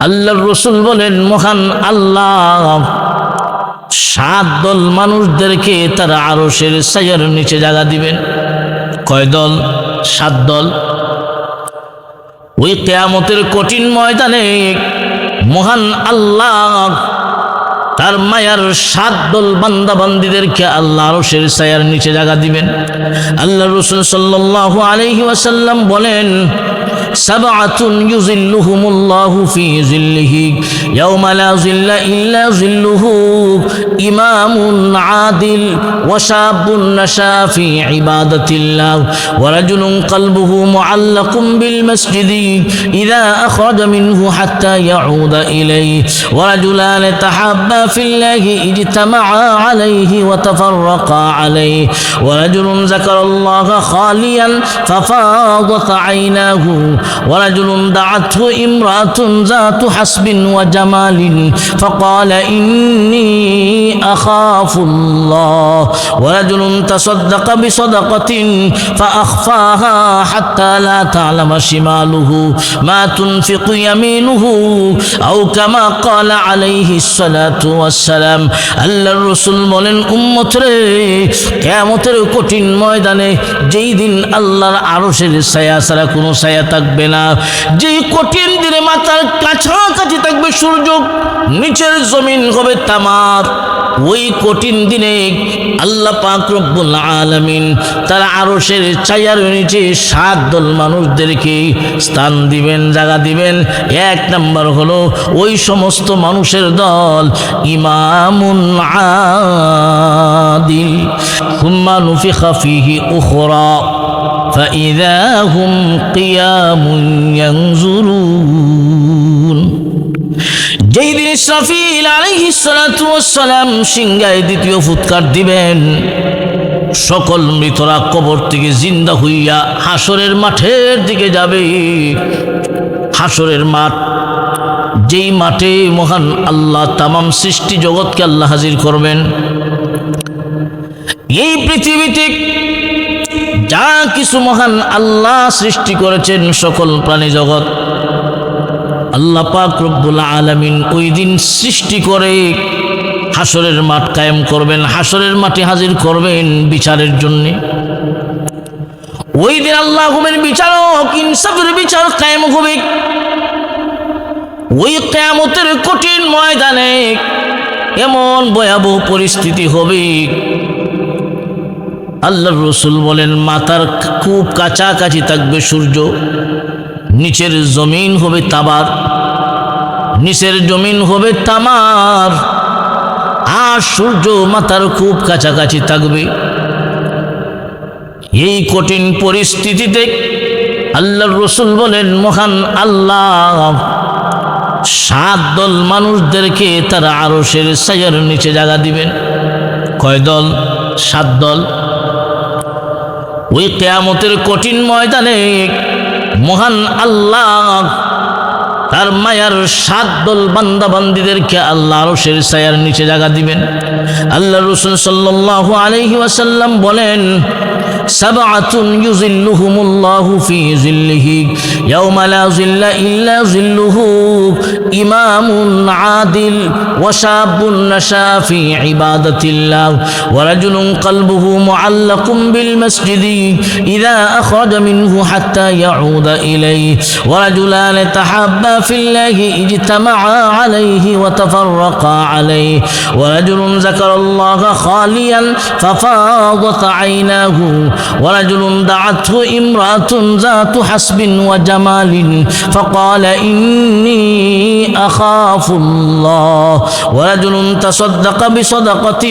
আল্লাহর রসুল বলেন, মহান আল্লাহ, সাত দল মানুষদেরকে তারা আরশের সাইয়ার নিচে জায়গা দিবেন। কয় দল? সাত দল। ওই কেয়ামতের কঠিন ময়দানে মহান আল্লাহ তার মায়ার সাত দল বান্দা বান্দিদেরকে আল্লাহ আরশের সায়ার নিচে জায়গা দিবেন। আল্লাহ রসুল সাল্লাল্লাহু আলাইহি ওয়াসাল্লাম বলেন سبعة يزلهم الله في ظله يوم لا زل إلا ظله إمام عادل وشاب نشأ في عبادة الله ورجل قلبه معلق بالمسجد إذا أخرج منه حتى يعود إليه ورجلان تحابا في الله اجتمعا عليه وتفرقا عليه ورجل ذكر الله خاليا ففاضت عيناه ورجل دعته امرأة ذات حسب وجمال فقال إني أخاف الله ورجل تصدق بصدقة فأخفاها حتى لا تعلم شماله ما تنفق يمينه أو كما قال عليه الصلاة والسلام আল্লাহ রসুল বলেন উম্মত রে কেমতের কঠিন ময়দানে যেই দিন আল্লাহর আরশের ছায়া ছাড়া কোনো ছায়া থাকবে না। যেই কঠিন দিনে মাথার কাছাকাছি থাকবে সূর্য, নিচের জমিন হবে তামার। ওই কঠিন দিনে আল্লাহ পাক রব্বুল আলামিন তার আরশের ছায়ার নিচে সাত দল মানুষদেরকে স্থান দিবেন, জায়গা দিবেন। এক নাম্বার হলো ওই সমস্ত মানুষের দল ইমামুন আদিল। হুম্মা নুফিখা ফিহি উখরা। فإذا هم قيام ينظرون যেই দিন ইসরাফিল আলাইহিস সালাতু ওয়াস সালাম সিংহায় দ্বিতীয় ফুৎকার দিবেন সকল মৃতরা কবর থেকে জিন্দা হইয়া হাসরের মাঠের দিকে যাবে হাসরের মাঠ যেই মাঠে মহান আল্লাহ তামাম সৃষ্টি জগৎকে আল্লাহ হাজির করবেন এই পৃথিবীতে যা কিছু মহান আল্লাহ সৃষ্টি করেছেন সকল প্রাণী জগৎ, আল্লাহ পাক রব্বুল আলামিন ওই দিন সৃষ্টি করে হাসরের মাঠ কায়েম করবেন হাসরের মাঠে হাজির করবেন বিচারের জন্য। ওই দিন আল্লাহ হুমের বিচারক, ইনসাফের বিচার কায়েম হবে। ওই কেয়ামতের কঠিন ময়দানে এমন ভয়াবহ পরিস্থিতি হবে আল্লাহ রসুল বলেন মাথার খুব কাছাকাছি থাকবে সূর্য, নিচের জমিন হবে তাবার নিচের জমিন হবে তামার, আর সূর্য মাথার খুব কাছাকাছি থাকবে। এই কঠিন পরিস্থিতিতে আল্লাহ রসুল বলেন, মহান আল্লাহ, সাত দল মানুষদেরকে তারা আরশের সাইয়ার নিচে জায়গা দিবেন। কয় দল? সাত দল। ওই কেয়ামতের কঠিন ময়দানে মহান আল্লাহ তার মায়ার সাত দল বান্দাবান্দিদেরকে আল্লাহ আরশের ছায়ার নিচে জায়গা দিবেন। আল্লাহ রসুল সাল্লাহ আলহি বলেন سبعة يظلهم الله في ظله يوم لا ظل إلا ظله إمام عادل وشاب نشا في عبادة الله ورجل قلبه معلق بالمسجد إذا أخرج منه حتى يعود إليه ورجلان تحابا في الله اجتمعا عليه وتفرقا عليه ورجل ذكر الله خاليا ففاضت عيناه ورجل دعته امرأة ذات حسب وجمال فقال إني أخاف الله ورجل تصدق بصدقة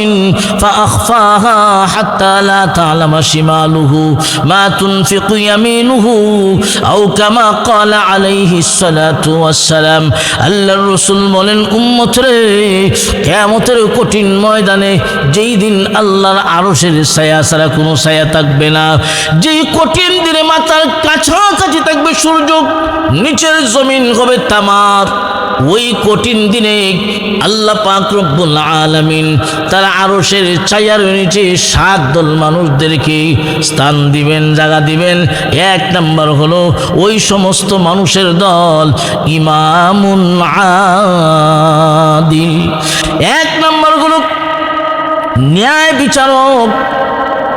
فأخفاها حتى لا تعلم شماله ما تنفق يمينه أو كما قال عليه الصلاة والسلام আল্লাহ রসুল বলেন উম্মত রে কেমতের কঠিন ময়দানে যেই দিন আল্লাহর আরশের ছায়া ছাড়া কোনো ছায়া থাকবে না। যেই কঠিন দিনে মাথার কাছাকাছি থাকবে, সূর্য নিচের জমিন হবে তামার। ওই কঠিন দিনে আল্লাহ পাক রব্বুল আলামিন তারা আরশের ছায়ার নিচে সাত দল মানুষদেরকে স্থান দিবেন, জায়গা দিবেন। এক নাম্বার হলো ওই সমস্ত মানুষের দল ইমামুন আদিল। এক নাম্বার হলো ন্যায় বিচারক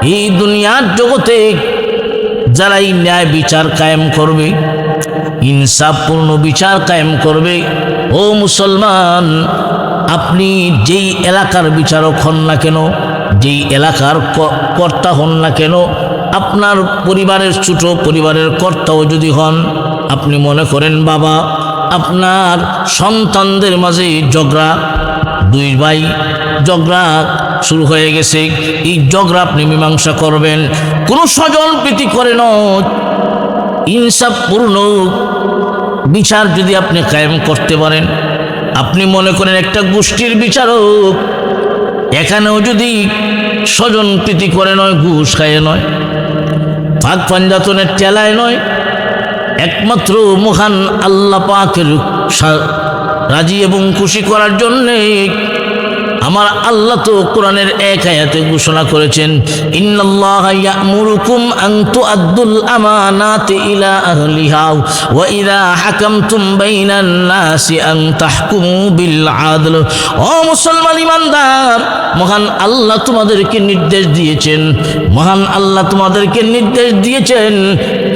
এই দুনিয়ার জগতে যারা এই ন্যায় বিচার কায়েম করবে, ইনসাফপূর্ণ বিচার কায়েম করবে, ও মুসলমান, আপনি যেই এলাকার বিচারক হন না কেন, যেই এলাকার কর্তা হন না কেন, আপনার পরিবারের ছোট পরিবারের কর্তাও যদি হন, আপনি মনে করেন, বাবা, আপনার সন্তানদের মাঝে ঝগড়া, দুই ভাই, ঝগড়া শুরু হয়ে গেছে। এই ঝগড়া আপনি মীমাংসা করবেন। কোনো স্বজন প্রীতি করে নয়। ইনসাফপূর্ণ বিচার যদি আপনি কায়েম করতে পারেন। আপনি মনে করেন একটা গোষ্ঠীর বিচারক। এখানেও যদি স্বজন প্রীতি করে নয়, ঘুষ খায় নয় পাক পাঞ্জাতনের টেলায় নয়, একমাত্র মহান আল্লাহ পাকের রাজি এবং খুশি করার জন্যে আমার আল্লাহ তো কোরআনের এক আয়াতে ঘোষণা করেছেন, ইন্নাল্লাহা ইয়া'মুরুকুম আন তুআদ্দুল আমানাতি ইলা আহলিহা ওয়া ইযা হাকামতুম বাইনান নাসি আন তাহকুমু বিল আদল। ও মুসলমান ইমানদার, মহান আল্লাহ তোমাদেরকে নির্দেশ দিয়েছেন, মহান আল্লাহ তোমাদেরকে নির্দেশ দিয়েছেন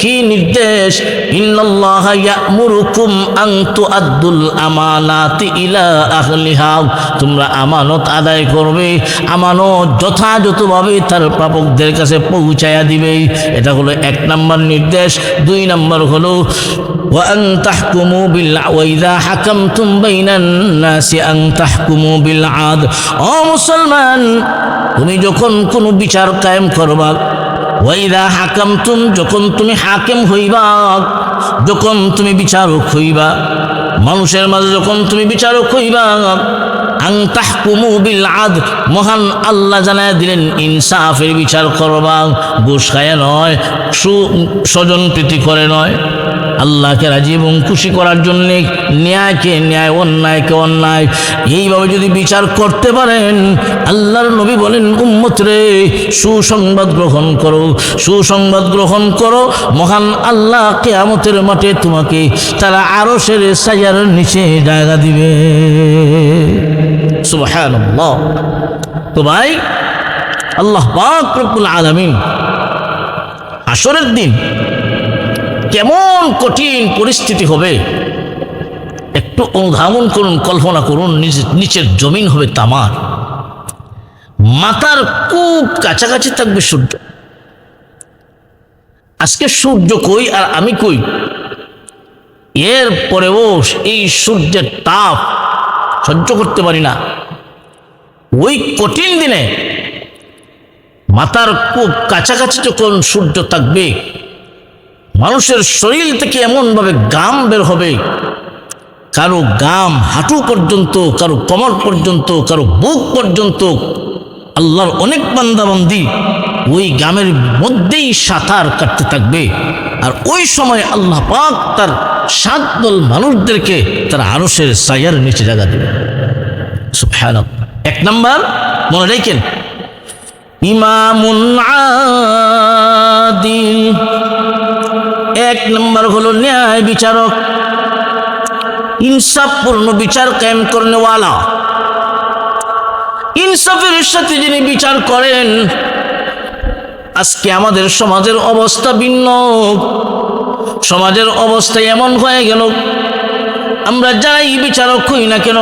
কি নির্দেশ ইন্নাল্লাহা ইয়া'মুরুকুম আন তুআদ্দুল আমানাতি ইলা আহলিহা তোমরা আমানত আদায় করবে আমানত যথাযথভাবে তার প্রাপকদের কাছে পৌঁছায়া দিবে এটা হলো এক নম্বর নির্দেশ দুই নম্বর হলো وأن تحكموا بالع وإذا حكمتم بين الناس أن تحكموا بالعدل ও মুসলমান তুমি যখন কোনো বিচার কায়েম করবা ওয়াইদা হাকাম তুম যখন তুমি হাকেম হইবা, যখন তুমি বিচারক হইবা, মানুষের মাঝে যখন তুমি বিচারক হইবা মহান আল্লাহ জানায় দিলেন, ইনসাফের বিচার করবা, ঘুষ খায় নয়, সু, স্বজন প্রীতি করে নয়। আল্লাহকে রাজি এবং খুশি করার জন্য ন্যায়কে ন্যায়, অন্যায়কে অন্যায় এইভাবে যদি বিচার করতে পারেন, আল্লাহর নবী বলেন, উম্মত রে, সুসংবাদ গ্রহণ করো, সুসংবাদ গ্রহণ করো। মহান আল্লাহ কেয়ামতের মাঠে তোমাকে তারা আরও সেরে সাজার নিচে জায়গা দিবে। তো ভাই, আল্লাহ পাক রব্বুল আলামিন আসরের দিন কেমন কঠিন পরিস্থিতি হবে? একটু অনুধাবন করুন, কল্পনা করুন নিচের জমিন হবে তামার। মাথার খুব কাছাকাছি থাকবে সূর্য। আজকে সূর্য কই আর আমি কই? এর পরেও এই সূর্যের তাপ সহ্য করতে পারি না। ওই কঠিন দিনে মাথার খুব কাছাকাছি যখন সূর্য থাকবে মানুষের শরীর থেকে এমনভাবে গাম বের হবে, কারও গাম হাঁটু পর্যন্ত, কারও কমর পর্যন্ত, কারও বুক পর্যন্ত আল্লাহর অনেক বান্দাবান্দি ওই গামের মধ্যেই সাঁতার কাটতে থাকবে আর ওই সময় আল্লাহ পাক তার সাত দল মানুষদেরকে তার আরসের সায়ার নিচে জায়গা দেবে। এক নাম্বার, মনে রেখেন, ইমামুন আদিল এক নম্বর হলো ন্যায় বিচারক। ইনসাফপূর্ণ বিচার কায়েম করনেওয়ালা। ইনসাফের সাথে যিনি বিচার করেন, আজকে আমাদের সমাজের অবস্থা ভিন্ন। সমাজের অবস্থা এমন হয়ে গেল, আমরা যাই বিচারক হই না কেন?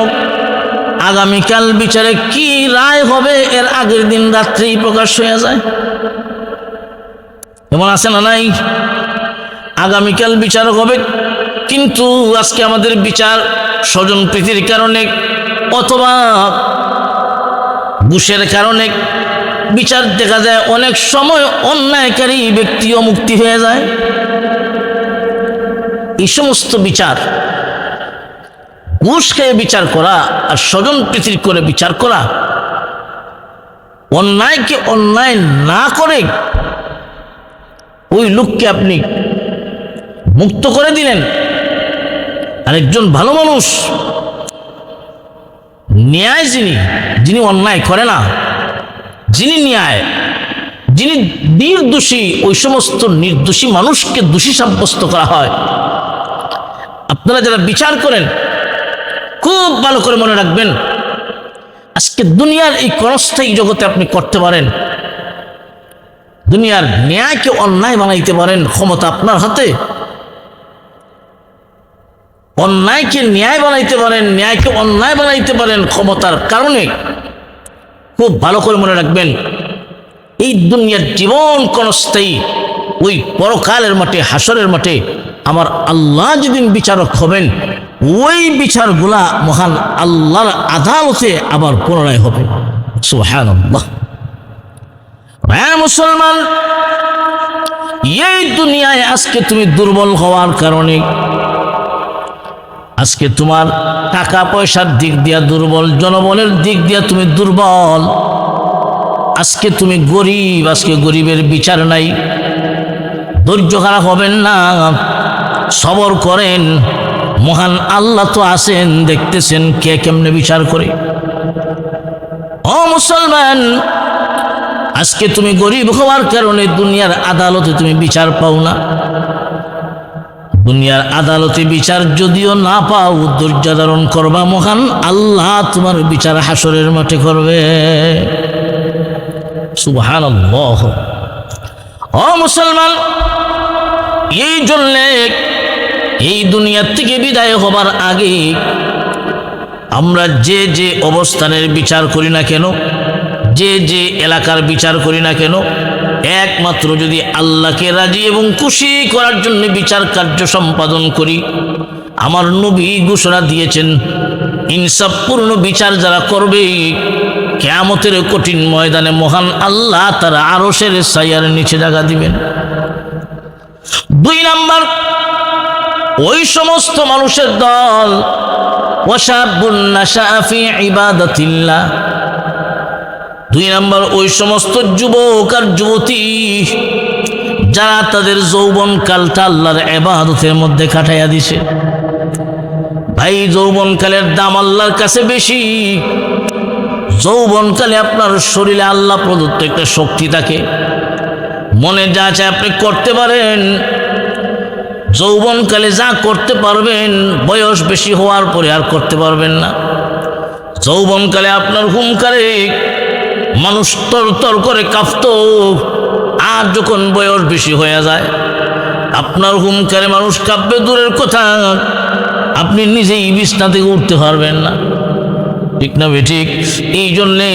আগামীকাল বিচারে কি রায় হবে? এর আগের দিন রাত্রেই প্রকাশ হয়ে যায়। এমন আছে না নাই? আগামীকাল বিচার হবে, কিন্তু আজকে আমাদের বিচার স্বজন প্রীতির কারণে অথবা ঘুষের কারণে বিচার দেখা যায়, অনেক সময় অন্যায়কারী ব্যক্তিও মুক্তি হয়ে যায়। এই সমস্ত বিচার, ঘুষ খেয়ে বিচার করা আর স্বজন প্রীতির করে বিচার করা, অন্যায়কে অন্যায় না করে ওই লোককে আপনি মুক্ত করে দিলেন। আর একজন ভালো মানুষ। ন্যায় যিনি যিনি অন্যায় করে না, যিনি ন্যায়, যিনি নির্দোষী, ওই সমস্ত নির্দোষী মানুষকে দোষী সাব্যস্ত করা হয়। আপনারা যারা বিচার করেন, খুব ভালো করে মনে রাখবেন, আজকে দুনিয়ার এই কনস্থায়ী জগতে আপনি করতে পারেন। দুনিয়ার ন্যায়কে অন্যায় বানাইতে পারেন ক্ষমতা আপনার হাতে। অন্যায়কে ন্যায় বানাইতে পারেন, ন্যায়কে অন্যায় বানাইতে পারেন ক্ষমতার কারণে। খুব ভালো করে মনে রাখবেন, এই দুনিয়ার জীবন কনস্থায়ী ওই পরকালের মাঠে, হাসরের মাঠে আমার আল্লাহ যেদিন বিচারক হবেন, ওই বিচারগুলা মহান আল্লাহর আদালতে আবার পুনরায় হবে। হ্যাঁ মুসলমান, এই দুনিয়ায় আজকে তুমি দুর্বল হওয়ার কারণে আজকে তোমার টাকা পয়সার দিক দিয়া দুর্বল, জনবলের দিক দিয়া তুমি দুর্বল। আজকে তুমি গরিব, আজকে গরিবের বিচার নাই। ধৈর্য খারাপ হবেন না, সবর করেন। মহান আল্লাহ তো আসেন দেখতেছেন কে কেমনে বিচার করে। ও মুসলমান, আজকে তুমি গরিব হওয়ার কারণে দুনিয়ার আদালতে তুমি বিচার পাও না। দুনিয়ার আদালতে বিচার যদিও না পাও, ধৈর্য ধারণ করবা মহান আল্লাহ তোমার বিচার হাসরের মাঠে করবে। ও মুসলমান, এই জন্যে এই দুনিয়ার থেকে বিদায় হবার আগে আমরা যে যে অবস্থানের বিচার করি না কেন, যে যে এলাকার বিচার করি না কেন একমাত্র যদি আল্লাহকে রাজি এবং খুশি করার জন্য বিচার কার্য সম্পাদন করি, আমার নবী ঘোষণা দিয়েছেন, ইনসাফপূর্ণ বিচার যারা করবে, কেয়ামতের কঠিন ময়দানে মহান আল্লাহ তারা আরসের সাইয়ার নিচে জায়গা দিবেন। দুই নাম্বার, ওই সমস্ত মানুষের দল ওয়াসাবুন্নাশাফি ইবাদাতিল্লাহ দুই নাম্বার, ওই সমস্ত যুবক আর যুবতী যারা তাদের যৌবন কালটা আল্লাহর এবাদতের মধ্যে কাটাইয়া দিছে। ভাই যৌবনকালের দাম আল্লাহর কাছে বেশি। যৌবনকালে আপনার শরীরে আল্লাহ প্রদত্ত একটা শক্তি থাকে। মনে যা চায় আপনি করতে পারেন। যৌবনকালে যা করতে পারবেন, বয়স বেশি হওয়ার পরে আর করতে পারবেন না। যৌবনকালে আপনার হুমকারে মানুষ তর তর করে কাঁপত, আর যখন বয়স বেশি হয়ে যায়, আপনার হুমকারে মানুষ কাঁপবে দূরের কথা, আপনি নিজেই বিছনা থেকে উঠতে পারবেন না। ঠিক না বে ঠিক? এই জন্যে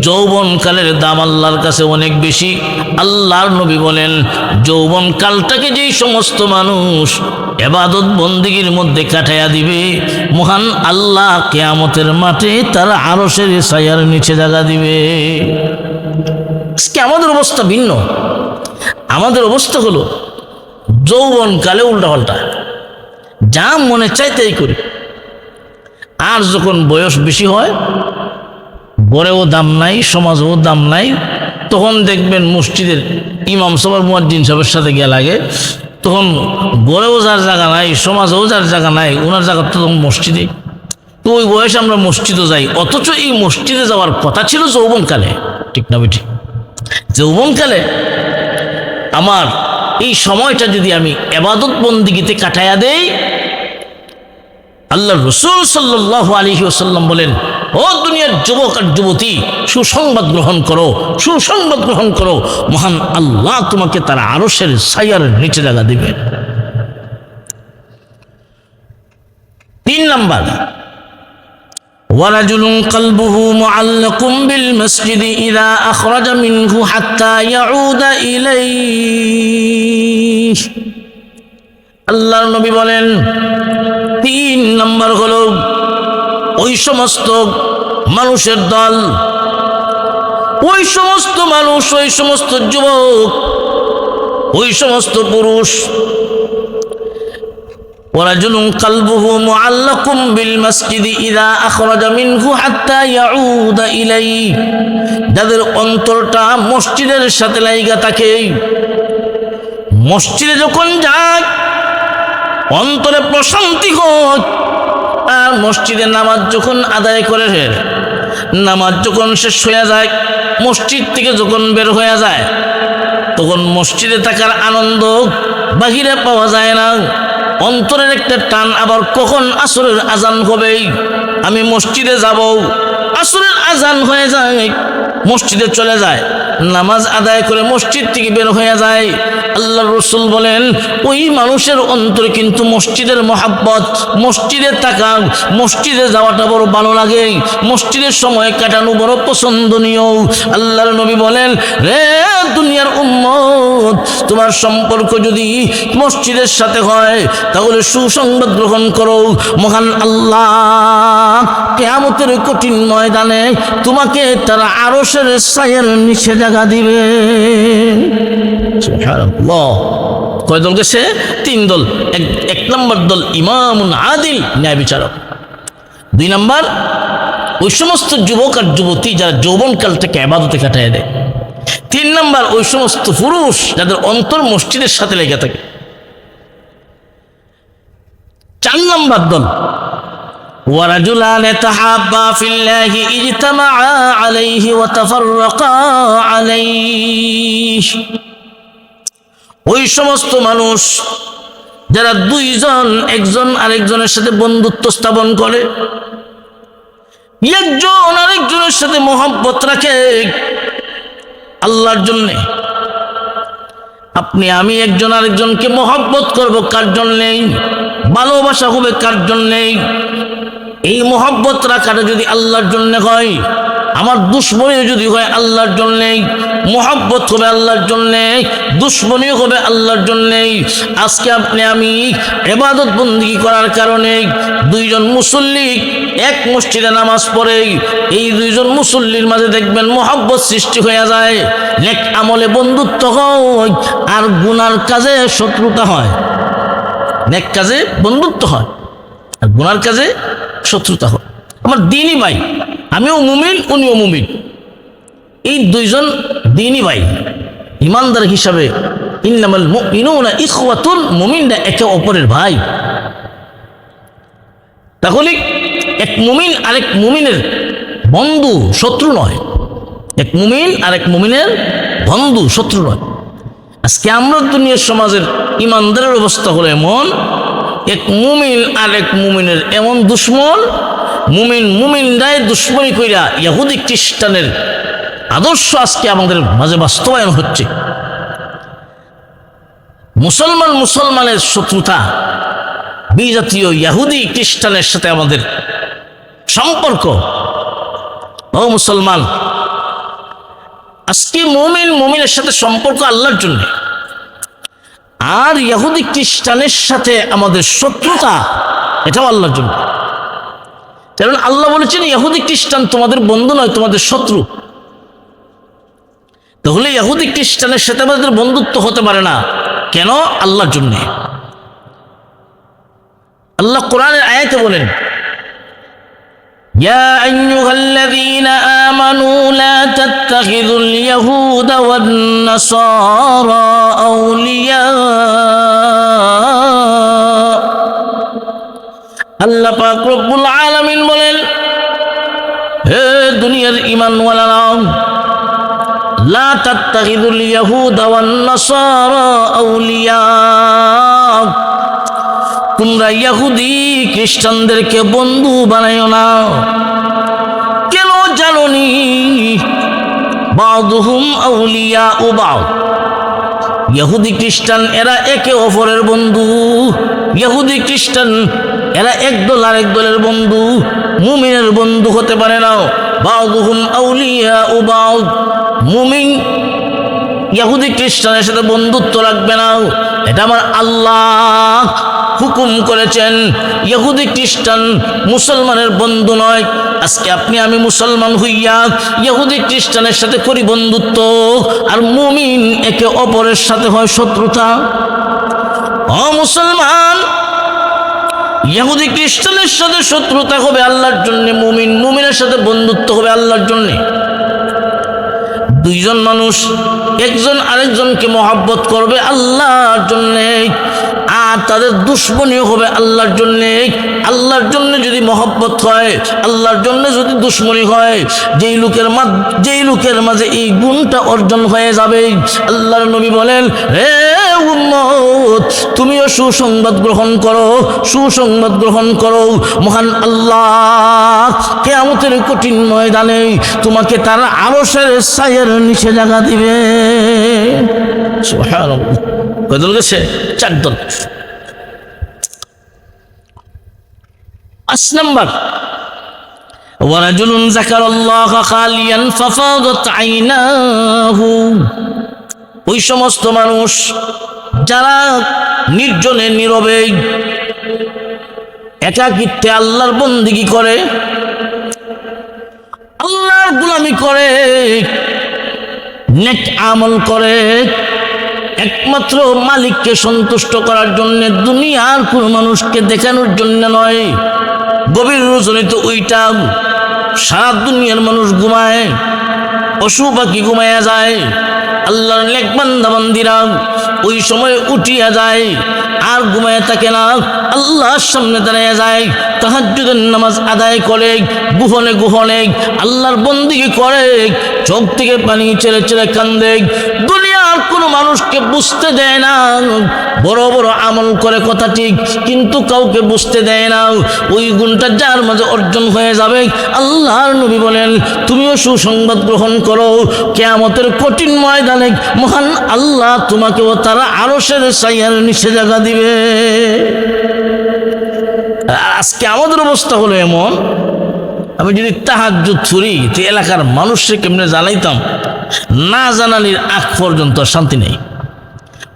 যৌবনকালের দাম আল্লাহর কাছে অনেক বেশি। আল্লাহর নবী বলেন, যৌবনকালটাকে যেই সমস্ত মানুষ এবাদত বন্দিগির মধ্যে কাটাইয়া দিবে, মহান আল্লাহ কেয়ামতের মাঠে তারা আরসের সায়ার নিচে জায়গা দিবে। আজকে আমাদের অবস্থা ভিন্ন। আমাদের অবস্থা হলো, যৌবনকালে উল্টা পাল্টা যা মনে চাই তাই করি। আর যখন বয়স বেশি হয় বরেও দাম নাই, সমাজেও দাম নাই, তখন দেখবেন মসজিদের ইমাম সবার মুয়াজ্জিন সাহেবের সাথে গিয়ে লাগে। তখন গড়েও যার জায়গা নাই, সমাজেও যার জায়গা নাই, ওনার জায়গা তো তখন মসজিদে। তো ওই বয়সে আমরা মসজিদও যাই, অথচ এই মসজিদে যাওয়ার কথা ছিল যৌবনকালে। ঠিক না বেটি যৌবনকালে আমার এই সময়টা যদি আমি এবাদত বন্দিগিতে কাটাইয়া দেই আল্লাহ রসুল সাল্লাহ আলহি ওসাল্লাম বলেন ও দুনিয়ার যুবক আর যুবতী সুসংবাদ গ্রহণ করো সুসংবাদ গ্রহণ করো মহান আল্লাহ তোমাকে তার আরসের সাইয়ার নিচে জায়গা দিবে তিন নাম্বার ورجل قلبه معلق بالمسجد إذا أخرج منه حتى يعود إليه আল্লাহর নবী বলেন তিন নম্বর হলো ওই সমস্ত মানুষের দল ওই সমস্ত মানুষ ওই সমস্ত যুবক ওই সমস্ত পুরুষ ورجل قلبه معلق بالمسجد إذا أخرج منه حتى يعود إليه যাদের অন্তরটা মসজিদের সাথে লাইগা থাকে মসজিদে যখন যায় অন্তরে প্রশান্তি হোক আর মসজিদে নামাজ যখন আদায় করে নামাজ যখন শেষ হয়ে যায়, মসজিদ থেকে যখন বের হয়ে যায়, তখন মসজিদে থাকার আনন্দ বাহিরে পাওয়া যায় না। অন্তরের একটা টান আবার কখন আসরের আজান হবে? আমি মসজিদে যাব। আসরের আজান হয়ে যায়, মসজিদে চলে যায়। নামাজ আদায় করে মসজিদ থেকে বের হয়ে যায়। আল্লাহ রসুল বলেন, ওই মানুষের অন্তরে কিন্তু মসজিদের মহাব্বত, মসজিদে থাকা, মসজিদে যাওয়াটা বড় ভালো লাগে, মসজিদের সময় কাটানো বড় পছন্দনীয়। আল্লাহর নবী বলেন, রে দুনিয়ার উম্মত, তোমার সম্পর্ক যদি মসজিদের সাথে হয়, তাহলে সুসংবাদ গ্রহণ করো। মহান আল্লাহ, কেয়ামতের কঠিন ময়দানে তোমাকে তারা আরসের সায়ের নিচে জায়গা দিবে। কয় দল গেছে তিন দল। এক এক নম্বর দল ইমাম আদিল, ন্যায় বিচারক। দুই নম্বর, ওই সমস্ত যুবক আর যুবতী যারা যৌবনকালটাকে আবাদতে কাটায় দেয়। তিন নম্বর ওই সমস্ত পুরুষ যাদের অন্তর মসজিদের সাথে লেগে থাকে চার নম্বর দল ورجلان تحابا في الله اجتمعا عليه وتفرقا عليه ওই সমস্ত মানুষ যারা দুইজন একজন আরেকজনের সাথে বন্ধুত্ব স্থাপন করে একজন আরেকজনের সাথে মোহাব্বত রাখে আল্লাহর জন্যে। আপনি আমি একজন আরেকজনকে মহব্বত করব, কার জন্যেই ভালোবাসা হবে কার জন্যেই এই মহব্বত রাখাটা যদি আল্লাহর জন্য হয় আমার দুশ্মনীয় যদি হয় আল্লাহর জন্যেই মোহাব্বত হবে আল্লাহর জন্যে দুশ্মনীয় হবে আল্লাহর জন্যেই আজকে আপনি আমি এবাদত বন্দি করার কারণে দুইজন মুসল্লি এক মসজিদে নামাজ পড়ে, এই দুইজন মুসল্লির মাঝে দেখবেন মোহাব্বত সৃষ্টি হয়ে যায়, নেক আমলে বন্ধুত্ব হয় আর গুনার কাজে শত্রুতা হয়। নেক কাজে বন্ধুত্ব হয় আর গুনার কাজে শত্রুতা হয়। আমার দিনই ভাই আমিও মুমিন, উনিও মুমিন। এই দুইজন দিনই ভাই। ইমানদার হিসাবে ইন্নামাল মুমিনুনা ইখওয়াতুন, মুমিনরা একে অপরের ভাই। তাহলে এক মুমিন আরেক মুমিনের বন্ধু, শত্রু নয়। এক মুমিন আরেক মুমিনের বন্ধু, শত্রু নয়। আজকে আমরা দুনিয়ার সমাজের ইমানদারের অবস্থা হলো এমন এক মুমিন আর এক মুমিনের এমন দুশ্মন, মুমিন মুমিন মুমিনরাই দুশ্মনী কইরা ইহুদি খ্রিস্টানের আদর্শ আজকে আমাদের মাঝে বাস্তবায়ন হচ্ছে। মুসলমান মুসলমানের শত্রুতা বিজাতীয় ইয়াহুদি খ্রিস্টানের সাথে আমাদের সম্পর্ক। ও মুসলমান, আজকে মুমিন মুমিনের সাথে সম্পর্ক আল্লাহর জন্য। আর ইহুদি খ্রিস্টানের সাথে আমাদের শত্রুতা, এটাও আল্লাহর জন্য। কারণ আল্লাহ বলেছেন, ইহুদি খ্রিস্টান তোমাদের বন্ধু নয়, তোমাদের শত্রু। তাহলে ইহুদি খ্রিস্টানের সাথে আমাদের বন্ধুত্ব হতে পারে না। কেন? আল্লাহর জন্যে। আল্লাহ কোরআনের আয়াতে বলেন يا أيها الذين آمنوا لا تتخذوا اليهود والنصارى أولياء আল্লাহ পাক রব্বুল আলামিন বলেন হে দুনিয়ার ঈমানওয়ালারা লা তাত্তাখিদুল ইয়াহুদা ওয়ান নাসারা আউলিয়া তোমরা ইয়াহুদি খ্রিস্টানদেরকে বন্ধু বানাইও না। কেন জানোনি? বাদুহুম আউলিয়া ও বাউ ইহুদি খ্রিস্টান এরা একে অপরের বন্ধু। ইহুদি খ্রিস্টান এরা এক দল আর এক দলের বন্ধু। মুমিনের বন্ধু হতে পারে না। বাউদুহুম আউলিয়া ও বাউ মুমিন ইহুদি খ্রিস্টানের সাথে বন্ধুত্ব রাখবে না। এটা আমার আল্লাহ। হুকুম করেছেন, ইহুদি খ্রিস্টান, মুসলমানের বন্ধু নয়। আজকে আপনি, আমি মুসলমান হইয়া ইহুদি খ্রিস্টানের সাথে করি বন্ধুত্ব, আর মুমিন একে অপরের সাথে হয় শত্রুতা। ও মুসলমান, ইহুদি খ্রিস্টানের সাথে শত্রুতা হবে আল্লাহর জন্যে, মুমিন, মুমিনের সাথে বন্ধুত্ব হবে আল্লাহর জন্যে। দুইজন মানুষ, একজন আরেকজনকে মহাব্বত করবে আল্লাহর জন্যে। আর তাদের দুশ্মনীয় হবে আল্লাহর জন্যে। আল্লাহর জন্য যদি মহব্বত হয়, আল্লাহর জন্য যদি দুশ্মনী হয়, যেই লোকের মাঝ, যেই লোকের মাঝে এই গুণটা অর্জন হয়ে যাবে, আল্লাহর নবী বলেন, হে তুমিও সুসংবাদ গ্রহণ করো, সুসংবাদ গ্রহণ করো। মহান আল্লাহ, কেয়ামতের কঠিন ময়দানে তোমাকে তার আরসের সায়ের নিচে জায়গা দিবে। কয় দল গেছে চার দল পাঁচ নম্বর ورجل ذكر الله خاليا ففاضت عيناه ওই সমস্ত মানুষ যারা নির্জনে নীরবে একাকিত্বে আল্লাহর বন্দিগি করে আল্লাহর গুলামি করে নেক আমল করে একমাত্র মালিককে সন্তুষ্ট করার জন্য দুনিয়ার কোন মানুষকে দেখানোর জন্য নয়। গভীর রজনীতে ওইটা সারা দুনিয়ার মানুষ ঘুমায় পশু পাখি ঘুমাইয়া যায়, আল্লাহর লেকবান্দা বান্দিরা ওই সময় উঠিয়া যায়, আর ঘুমায় থাকে না, আল্লাহর সামনে দাঁড়াইয়া যায়, তাহাজ্জুদের নামাজ আদায় করে, গুহনে গুহনে আল্লাহর বন্দিকে করে, চোখ থেকে পানি ছেড়ে ছেড়ে কান্দে, দুনিয়ার কোনো মানুষকে বুঝতে দেয় না। বড় বড় আমল করে কথা ঠিক, কিন্তু কাউকে বুঝতে দেয় না। ওই গুণটা যার মাঝে অর্জন হয়ে যাবে। আল্লাহর নবী বলেন, তুমিও সুসংবাদ গ্রহণ করো। কেয়ামতের কঠিন ময়দানে মহান আল্লাহ তোমাকেও তারা আরশের সাইয়ার নিচে জায়গা দিবে। আর আজকে আমাদের অবস্থা হলো এমন। আমি যদি তাহাজ্জুদ ছুরি এলাকার মানুষকে কেমনে জানাইতাম না জানালির আগ পর্যন্ত শান্তি নেই।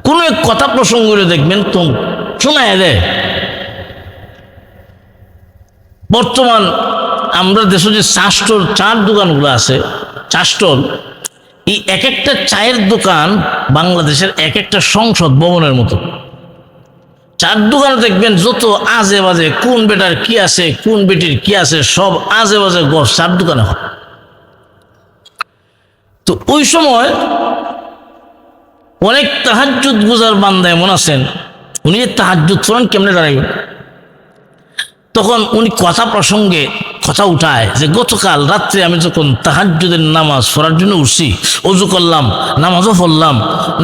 কোনো এক কথা প্রসঙ্গ দেখবেন তো শোনায় দেয়। বর্তমান আমরা দেশে যে চা স্টোর, চার দোকানগুলো আছে চা স্টোর, এই এক একটা চায়ের দোকান বাংলাদেশের এক একটা সংসদ ভবনের মতো। চার দোকানে দেখবেন যত আজে বাজে কোন বেটার কি আছে, কোন বেটির কি আছে, সব আজে বাজে গছ চার দোকানে হয়। তো ওই সময় অনেক তাহাজ্জুদ গুজার বান্দা এমন আছেন। উনি যে তাহাজ্জুদ ফোরান কেমনে দাঁড়াইবেন তখন উনি কথা প্রসঙ্গে কথা উঠায় যে, গতকাল রাত্রে আমি যখন তাহাজ্জুদের নামাজ পড়ার জন্য উঠছি, অজু করলাম, নামাজও পড়লাম,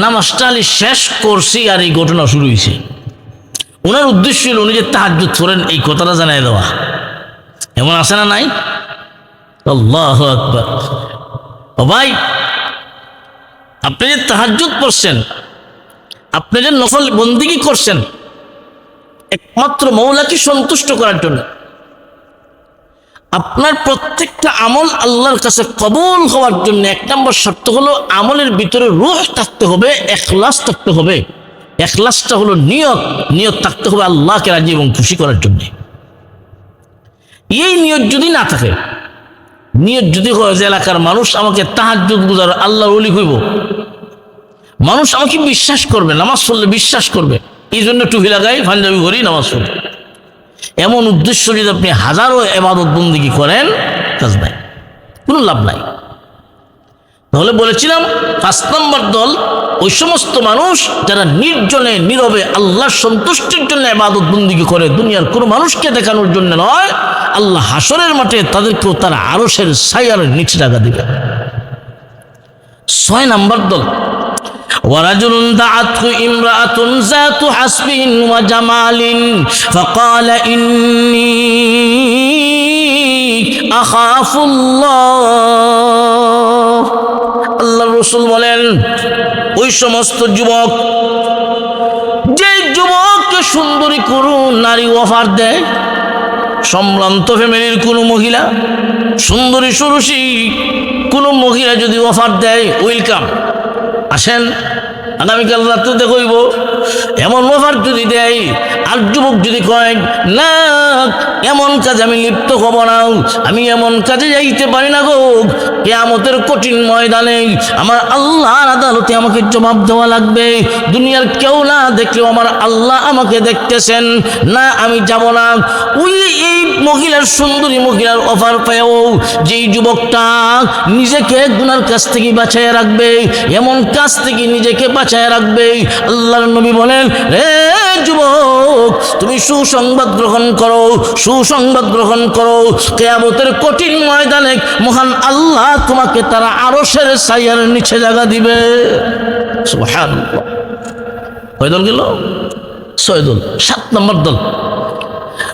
নামাজটা আমি শেষ করছি আর এই ঘটনা শুরু হয়েছে ওনার উদ্দেশ্য হল উনি যে তাহাজ্জুদ করেন, এই কথাটা জানাই দেওয়া। এমন আছে না নাই? আল্লাহ আকবার। ভাই, আপনি যে তাহাজ্জুদ করছেন আপনি যে নফল বন্দিগি করছেন, একমাত্র মৌলাকে সন্তুষ্ট করার জন্য, আপনার প্রত্যেকটা আমল আল্লাহর কাছে কবল হওয়ার জন্য এক নম্বর শর্ত হলো আমলের ভিতরে রুহ থাকতে হবে, এখলাস থাকতে হবে। এখলাসটা হলো নিয়ত নিয়ত থাকতে হবে আল্লাহকে রাজি এবং খুশি করার জন্য। এই নিয়ত যদি না থাকে নিয়ত যদি হয় যে এলাকার মানুষ আমাকে তাহাজুদ গুজার আল্লাহর অলি হইব। মানুষ আমাকে বিশ্বাস করবে, নামাজ পড়লে বিশ্বাস করবে। এই জন্য টুপি লাগাই, পাঞ্জাবি করি নামাজ পড়বে এমন উদ্দেশ্য যদি আপনি হাজারো এবাদত বন্দিগি করেন, কাজ নাই। কোনো লাভ নাই। তাহলে বলেছিলাম পাঁচ নম্বর দল ওই সমস্ত মানুষ যারা নির্জনে নীরবে আল্লাহর সন্তুষ্টির জন্য এবাদত বন্দিগি করে দুনিয়ার কোনো মানুষকে দেখানোর জন্য নয় আল্লাহ হাসরের মাঠে তাদেরকেও তারা আরসের সাইয়ার নিচে টাকা দিবে ছয় নম্বর দল ورجل دعته امرأة ذات حسب وجمال فقال إني أخاف الله আল্লাহ রসুল বলেন, ওই সমস্ত যুবক, যে যুবককে সুন্দরী কোনো নারী অফার দেয়, সম্ভ্রান্ত ফ্যামিলির কোনো মহিলা, সুন্দরী সুরসী কোনো মহিলা যদি অফার দেয় ওয়েলকাম আসেন, আগামীকাল রাত্রে দেখইব এমন অফার যদি দেয়, আর যুবক যদি কয়, না, এমন কাজে আমি লিপ্ত হব না, আমি এমন কাজে যাইতে পারি না গো। কেয়ামতের কঠিন ময়দানে আমার আল্লাহর আদালতে আমাকে জবাব দেওয়া লাগবে। দুনিয়ার কেউ না দেখলেও আমার আল্লাহ আমাকে দেখতেছেন। না, আমি যাব না। ওই, এই মহিলার, সুন্দরী মহিলার অফার পেয়েও যেই যুবকটা নিজেকে গুনার কাছ থেকে বাঁচায় রাখবে, এমন কাজ থেকে নিজেকে বাঁচায় রাখবে, আল্লাহর নবী বলেন, রে যুবক, তুমি সুসংবাদ গ্রহণ করো, সুসংবাদ গ্রহণ করো। কেয়ামতের কঠিন ময়দানে মহান আল্লাহ তোমাকে তারা আরশের সাইয়ার নিচে জায়গা দিবে। কয় দল গেল? ছয় দল, সাত নম্বর দল।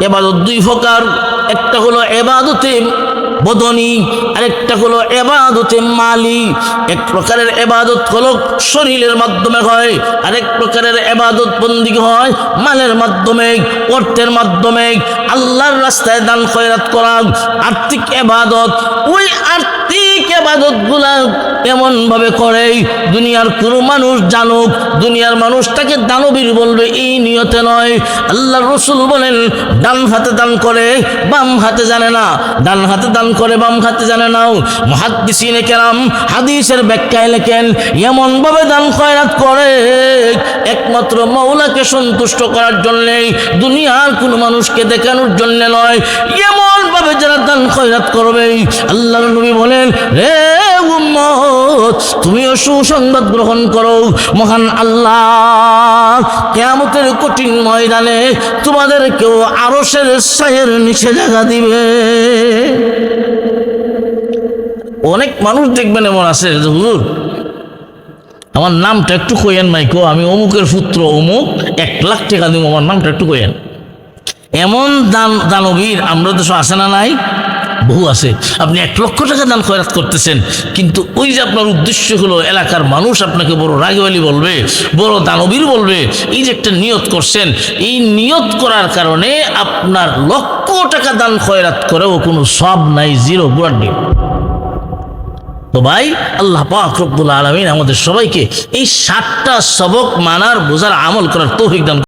এবাদত দুই প্রকার। একটা হলো এবাদতে বদনি, আরেকটা হলো এবাদতে মালি। এক প্রকারের এবাদত হলো শরীরের মাধ্যমে হয়, আরেক প্রকারের এবাদত বন্দি হয় মালের মাধ্যমে, অর্থের মাধ্যমে। আল্লাহর রাস্তায় দান খয়রাত করা আর্থিক এবাদত। ওই আর্থিক এবাদতগুলা এমন ভাবে করে দুনিয়ার কোনো মানুষ জানুক, দুনিয়ার মানুষ তাকে দানবীর বলবে, এই নিয়তে নয়। আল্লাহ রসুল বলেন, ডান হাতে দান করে, বাম হাতে জানে না। ডান হাতে দান করে, বাম হাতে জানে না। মহাদ্দিসিনে কেরাম হাদিসের ব্যাখ্যায় লেখেন এমন ভাবে দান খয়রাত করে, একমাত্র মৌলাকে সন্তুষ্ট করার জন্যে, দুনিয়ার কোনো মানুষকে দেখানোর জন্য নয়। এমন ভাবে যারা দান খয়রাত করবে আল্লাহ নবী বলেন রে উম্মত, তুমিও সুসংবাদ গ্রহণ করো। মহান আল্লাহ, কেয়ামতের কঠিন ময়দানে তোমাদেরকেও আরশের সায়ের নিচে জায়গা দিবে। অনেক মানুষ দেখবেন এমন আছে হুজুর, আমার নামটা একটু কইয়েন মাইকো আমি অমুকের পুত্র অমুক, এক লাখ টাকা দিব, আমার নামটা একটু কইয়েন। এমন দান দানবীর আমরা দেশে আসে না নাই। বহু আছে। আপনি এক লক্ষ টাকা দান খয়রাত করতেছেন, কিন্তু ওই যে আপনার উদ্দেশ্য হলো এলাকার মানুষ আপনাকে বড় রাগওয়ালি বলবে, বড় দানবীর বলবে, এই যে একটা নিয়ত করছেন, এই নিয়ত করার কারণে আপনার লক্ষ টাকা দান খয়রাত করেও কোনো সব নাই, জিরো বুড়ার ডিম। তো ভাই, আল্লাহ পাক আলমিন আমাদের সবাইকে এই সাতটা সবক মানার, বোঝার, আমল করার তৌফিক দান